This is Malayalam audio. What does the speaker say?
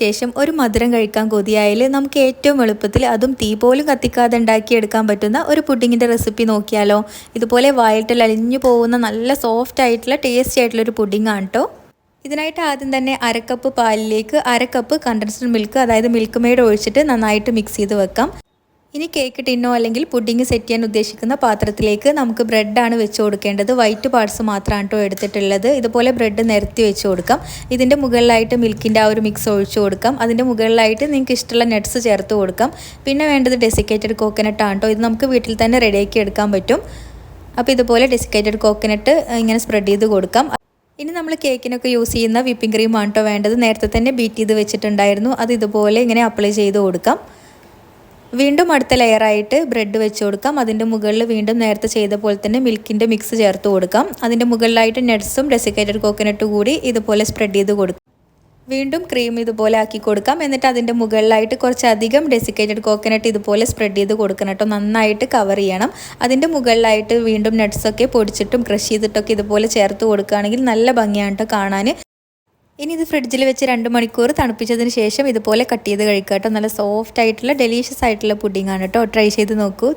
ശേഷം ഒരു മധുരം കഴിക്കാൻ കൊതിയായാൽ നമുക്ക് ഏറ്റവും എളുപ്പത്തിൽ അതും തീ പോലും കത്തിക്കാതെ ഉണ്ടാക്കിയെടുക്കാൻ പറ്റുന്ന ഒരു പുഡിങ്ങിന്റെ റെസിപ്പി നോക്കിയാലോ. ഇതുപോലെ വയറ്റിൽ അലിഞ്ഞു പോകുന്ന നല്ല സോഫ്റ്റ് ആയിട്ടുള്ള ടേസ്റ്റി ആയിട്ടുള്ള ഒരു പുഡിംഗ് ആണ് കേട്ടോ ഇതിനായിട്ട് ആദ്യം തന്നെ അരക്കപ്പ് പാലിലേക്ക് അരക്കപ്പ് കണ്ടൻസ്ഡ് മിൽക്ക് അതായത് മിൽക്ക് മെയ്ഡ് ഒഴിച്ചിട്ട് നന്നായിട്ട് മിക്സ് ചെയ്ത് വെക്കാം. ഇനി കേക്ക് ടിന്നോ അല്ലെങ്കിൽ പുഡിംഗ് സെറ്റ് ചെയ്യാൻ ഉദ്ദേശിക്കുന്ന പാത്രത്തിലേക്ക് നമുക്ക് ബ്രെഡാണ് വെച്ച് കൊടുക്കേണ്ടത്. വൈറ്റ് പാർട്സ് മാത്രമാണ് കേട്ടോ എടുത്തിട്ടുള്ളത്. ഇതുപോലെ ബ്രെഡ് നിരത്തി വെച്ച് കൊടുക്കാം. ഇതിന്റെ മുകളിലായിട്ട് മിൽക്കിന്റെ ആ ഒരു മിക്സ് ഒഴിച്ച് കൊടുക്കാം. അതിന്റെ മുകളിലായിട്ട് നിങ്ങൾക്ക് ഇഷ്ടമുള്ള നട്ട്സ് ചേർത്ത് കൊടുക്കാം. പിന്നെ വേണ്ടത് ഡെസിക്കേറ്റഡ് കോക്കനട്ട് ആണ് കേട്ടോ ഇത് നമുക്ക് വീട്ടിൽ തന്നെ റെഡിയാക്കി എടുക്കാൻ പറ്റും. അപ്പോൾ ഇതുപോലെ ഡെസിക്കേറ്റഡ് കോക്കനട്ട് ഇങ്ങനെ സ്പ്രെഡ് ചെയ്ത് കൊടുക്കാം. ഇനി നമ്മൾ കേക്കിനൊക്കെ യൂസ് ചെയ്യുന്ന വിപ്പിംഗ് ക്രീമാണ് കേട്ടോ വേണ്ടത്. നേരത്തെ തന്നെ ബീറ്റ് ചെയ്ത് വെച്ചിട്ടുണ്ടായിരുന്നു. അത് ഇതുപോലെ ഇങ്ങനെ അപ്ലൈ ചെയ്ത് കൊടുക്കാം. വീണ്ടും അടുത്ത ലെയറായിട്ട് ബ്രെഡ് വെച്ച് കൊടുക്കാം. അതിന്റെ മുകളിൽ വീണ്ടും നേരത്തെ ചെയ്ത പോലെ തന്നെ മിൽക്കിന്റെ മിക്സ് ചേർത്ത് കൊടുക്കാം. അതിന്റെ മുകളിലായിട്ട് നട്ട്സും ഡെസിക്കേറ്റഡ് കോക്കനട്ട് കൂടി ഇതുപോലെ സ്പ്രെഡ് ചെയ്ത് കൊടുക്കും. വീണ്ടും ക്രീം ഇതുപോലെ ആക്കി കൊടുക്കാം. എന്നിട്ട് അതിന്റെ മുകളിലായിട്ട് കുറച്ചധികം ഡെസിക്കേറ്റഡ് കോക്കനട്ട് ഇതുപോലെ സ്പ്രെഡ് ചെയ്ത് കൊടുക്കണം കേട്ടോ. നന്നായിട്ട് കവർ ചെയ്യണം. അതിന്റെ മുകളിലായിട്ട് വീണ്ടും നട്ട്സൊക്കെ പൊടിച്ചിട്ടും ക്രഷ് ചെയ്തിട്ടൊക്കെ ഇതുപോലെ ചേർത്ത് കൊടുക്കുകയാണെങ്കിൽ നല്ല ഭംഗിയാണ് കേട്ടോ കാണാൻ. ഇനി ഇത് ഫ്രിഡ്ജിൽ വെച്ച് രണ്ട് മണിക്കൂർ തണുപ്പിച്ചതിന് ശേഷം ഇതുപോലെ കട്ട് ചെയ്ത് കഴിക്കുക കേട്ടോ. നല്ല സോഫ്റ്റ് ആയിട്ടുള്ള ഡെലീഷ്യസ് ആയിട്ടുള്ള പുഡിംഗ് ആണ് കേട്ടോ. ട്രൈ ചെയ്ത് നോക്കൂ.